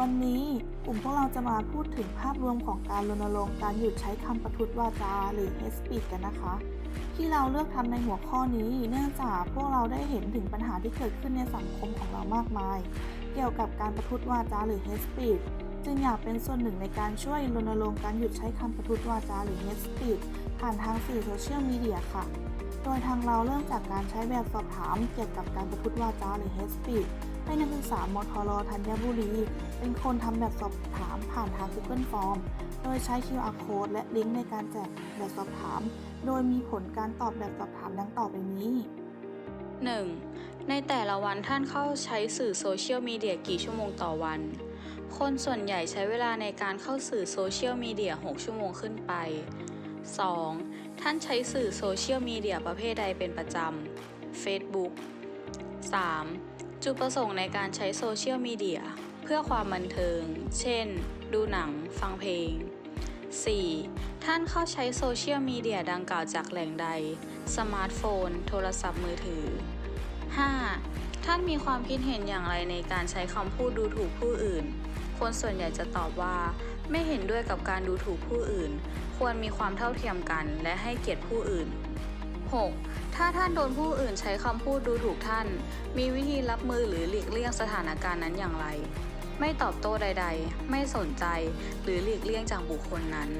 วันนี้กลุ่มพวกเราจะมาพูดถึงภาพรวมของการรณรงค์การหยุดใช้คำประทุษวาจาหรือ hate speech กันนะคะ ที่เราเลือกทำในหัวข้อนี้ เนื่องจากพวกเราได้เห็นถึงปัญหาที่เกิดขึ้นในสังคมของเรามากมาย เกี่ยวกับการประทุษวาจาหรือ hate speech จึงอยากเป็นส่วนหนึ่งในการช่วยรณรงค์การหยุดใช้คำประทุษวาจาหรือ hate speech ผ่านทางสื่อโซเชียลมีเดียค่ะ โดยทางเราเริ่มจากการใช้แบบสอบถาม เกี่ยวกับการประทุษวาจาหรือ hate speech ให้นักศึกษามทรธัญบุรี เป็นคนทำแบบสอบถามผ่านทาง Google Form โดยใช้ QR Code และลิงก์ในการแจกแบบสอบถาม โดยมีผลการตอบแบบสอบถามดังต่อไปนี้ 1. ในแต่ละวันท่านเข้าใช้สื่อโซเชียลมีเดียกี่ชั่วโมงต่อวัน คนส่วนใหญ่ใช้เวลาในการเข้าสื่อโซเชียลมีเดีย 6 ชั่วโมงขึ้นไป 2. ท่านใช้สื่อโซเชียลมีเดียประเภทใดเป็นประจำ Facebook 3. จุดประสงค์ในการใช้โซเชียลมีเดียเพื่อความบันเทิง เช่น ดูหนัง ฟังเพลง 4. ท่านเข้าใช้โซเชียลมีเดียดังกล่าวจากแหล่งใด สมาร์ทโฟน โทรศัพท์มือถือ 5. ท่านมีความคิดเห็นอย่างไรในการใช้คำพูดดูถูกผู้อื่น คนส่วนใหญ่จะตอบว่า ไม่เห็นด้วยกับการดูถูกผู้อื่น ควรมีความเท่าเทียมกัน และให้เกียรติผู้อื่น 6. ถ้าท่านโดนผู้อื่นใช้คำพูดดูถูกท่าน มีวิธีรับมือหรือหลีกเลี่ยงสถานการณ์นั้นอย่างไร ไม่ตอบโต้ใด ๆ ไม่สนใจ หรือหลีกเลี่ยงจากบุคคลนั้น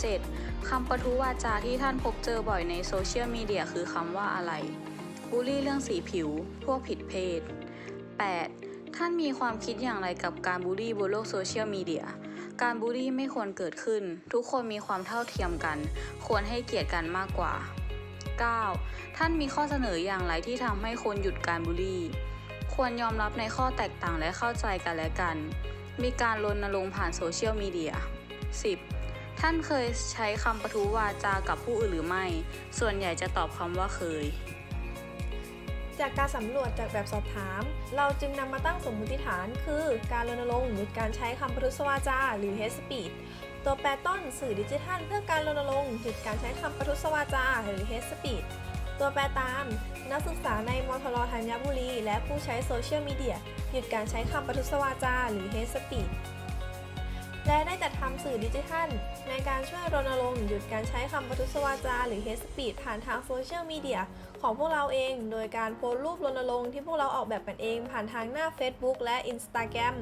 7. คำประทุวาจาที่ท่านพบเจอบ่อยในโซเชียลมีเดียคือคำว่าอะไร บูลลี่เรื่องสีผิว พวกผิดเพศ 8. ท่านมีความคิดอย่างไรกับการบูลลี่บนโลกโซเชียลมีเดีย การบูลลี่ไม่ควรเกิดขึ้น ทุกคนมีความเท่าเทียมกัน ควรให้เกียรติกันมากกว่า 9. ท่านมีข้อเสนออย่างไรที่ทำให้คนหยุดการบูลลี่ ควรยอมรับในข้อแตกต่างและเข้าใจกันและกัน มีการรณรงค์ผ่านโซเชียลมีเดีย 10. ท่านเคยใช้คำประทุวาจากับผู้อื่นหรือไม่ ส่วนใหญ่จะตอบคำว่าเคยจากการสำรวจจากแบบสอบถาม เราจึงนำมาตั้งสมมติฐาน คือการรณรงค์หรือการใช้คำประทุษวาจาหรือ hate speech ตัวแปรต้นสื่อดิจิทัล เพื่อการรณรงค์หยุดการใช้คำประทุษวาจา หรือ hate speech ตัวแปรตาม นักศึกษาในมทรธัญบุรี และผู้ใช้โซเชียลมีเดียหยุดการใช้คำประทุษวาจา หรือ hate speech และได้จัดทำสื่อดิจิทัล ในการช่วยรณรงค์หยุดการใช้คำประทุษวาจา หรือ hate speech ผ่านทางโซเชียลมีเดียของพวกเราเอง โดยการโพสต์รูปรณรงค์ที่พวกเราออกแบบกันเองผ่านทางหน้า Facebook และ Instagram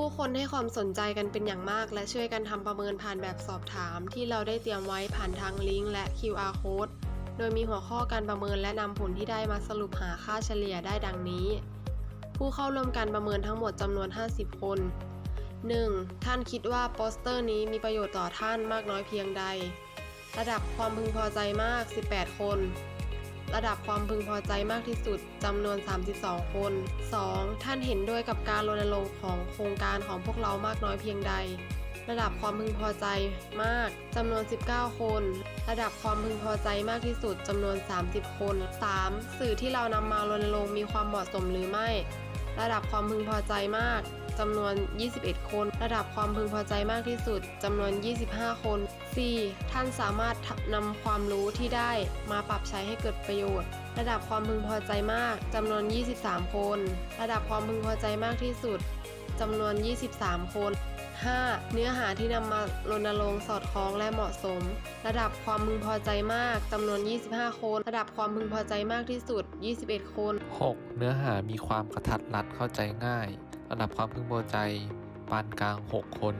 ผู้คนให้ความสนใจกันเป็นอย่างมาก และช่วยกันทำประเมินผ่านแบบสอบถาม ที่เราได้เตรียมไว้ผ่านทางลิงก์และ QR code โดยมีหัวข้อการประเมินและนำผลที่ได้มาสรุปหาค่าเฉลี่ยได้ดังนี้ ผู้เข้าร่วมการประเมินทั้งหมดจำนวน 50 คน 1. ท่านคิดว่าโปสเตอร์นี้มีประโยชน์ต่อท่านมากน้อยเพียงใด ระดับความพึงพอใจมาก 18 คน ระดับความพึงพอใจมากที่สุดจำนวน 32 คน 2. ท่านเห็นด้วยกับการรณรงค์ของโครงการของพวกเรามากน้อยเพียงใด ระดับความพึงพอใจมากจำนวน 19 คน ระดับความพึงพอใจมากที่สุดจำนวน 30 คน 3. สื่อที่เรานำมารณรงค์มีความเหมาะสมหรือไม่ ระดับความพึงพอใจมากจำนวน 21 คน ระดับความพึงพอใจมากที่สุดจำนวน 25 คน 4. ท่านสามารถนำความรู้ที่ได้มาปรับใช้ให้เกิดประโยชน์ ระดับความพึงพอใจมากจำนวน 23 คน ระดับความพึงพอใจมากที่สุดจำนวน 23 คน 5. เนื้อหาที่นำมารณรงค์สอดคล้องและเหมาะสม ระดับความพึงพอใจมากจำนวน 25 คน ระดับความพึงพอใจมากที่สุด 21 คน 6. เนื้อหามีความกระทัดรัดเข้าใจง่าย ระดับความพึงพอใจ ปานกลาง 6 คน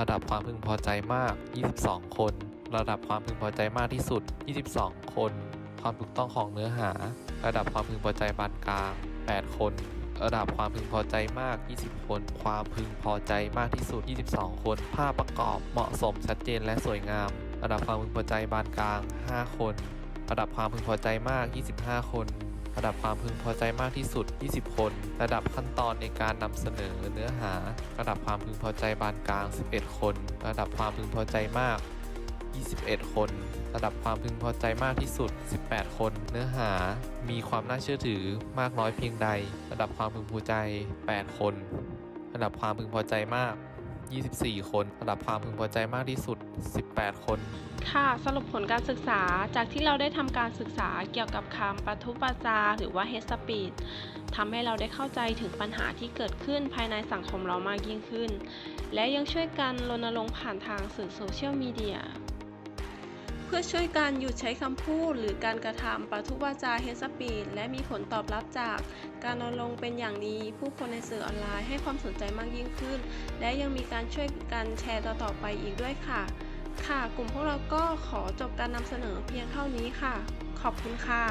ระดับความพึงพอใจมาก 22 คน ระดับความพึงพอใจมากที่สุด 22 คน ความถูกต้องของเนื้อหา ระดับความพึงพอใจปานกลาง 8 คน ระดับความพึงพอใจมาก 20 คน ความพึงพอใจมากที่สุด 22 คน ภาพประกอบเหมาะสมชัดเจนและสวยงาม ระดับความพึงพอใจปานกลาง 5 คน ระดับความพึงพอใจมาก 25 คน ระดับความพึงพอใจมากที่สุด 20 คน ระดับขั้นตอนในการนำเสนอเนื้อหา ระดับความพึงพอใจปานกลาง 11 คน ระดับความพึงพอใจมาก 21 คน ระดับความพึงพอใจมากที่สุด 18 คน เนื้อหา มีความน่าเชื่อถือมากน้อยเพียงใด ระดับความพึงพอใจ 8 คน ระดับความพึงพอใจมาก 24 คน ระดับความพึงพอใจมากที่สุด 18 คนค่ะสรุปผลการศึกษาจากที่เราได้ทำการศึกษาเกี่ยวกับคำปทุปจา หรือว่า head speed ทำให้เราได้เข้าใจถึงปัญหาที่เกิดขึ้นภายในสังคมเรามากยิ่งขึ้น และยังช่วยกันรณรงค์ผ่านทางสื่อโซเชียลมีเดีย พื่อช่วยการหยุดใช้คำพูด หรือการกระทำปะทุวาจาเฮสปีดและมีผลตอบรับจาก การรณรงค์เป็นอย่างดี ผู้คนในสื่อออนไลน์ให้ความสนใจมากยิ่งขึ้น และยังมีการช่วยกันแชร์ต่อๆไปอีกด้วยค่ะ ค่ะ กลุ่มพวกเราก็ขอจบการนำเสนอเพียงเท่านี้ค่ะ ขอบคุณค่ะ